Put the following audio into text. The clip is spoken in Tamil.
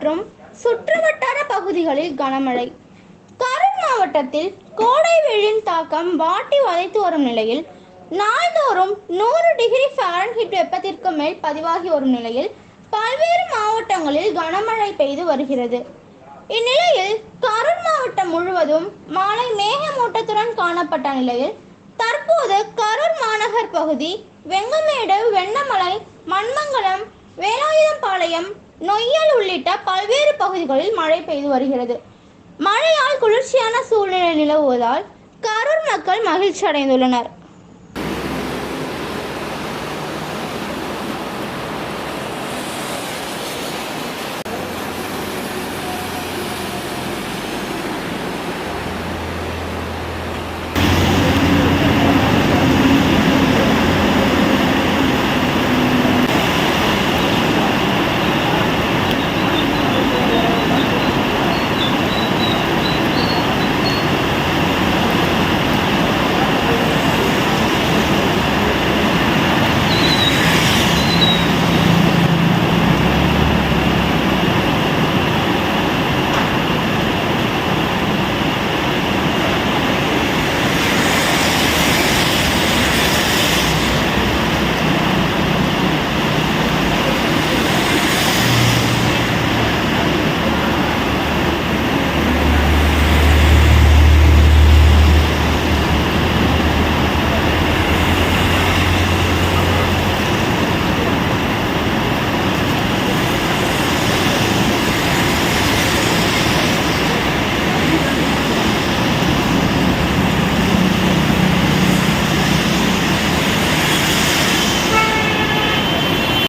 மற்றும் சுற்றுவட்டார பகுதிகளில் கனமழை. கரூர் மாவட்டத்தில் கோடை வெயிலின் தாக்கம் வாட்டி வதைத்து வரும் நிலையில் நாள்தோறும் நூறு டிகிரி ஃபாரன்ஹீட் வெப்பத்திற்கு மேல் பதிவாகி வரும் நிலையில் பல்வேறு மாவட்டங்களில் கனமழை பெய்து வருகிறது. இந்நிலையில் கரூர் மாவட்டம் முழுவதும் மாலை மேகமூட்டத்துடன் காணப்பட்ட நிலையில் தற்போது கரூர் மாநகர் பகுதி வெங்கமேடு வெண்ணமலை மண்மங்கலம் வேலாயுதம்பாளையம் நொய்யல் உள்ளிட்ட பல்வேறு பகுதிகளில் மழை பெய்து வருகிறது. மழையால் குளிர்ச்சியான சூழ்நிலை நிலவுவதால் கரூர் மக்கள் மகிழ்ச்சி அடைந்துள்ளனர்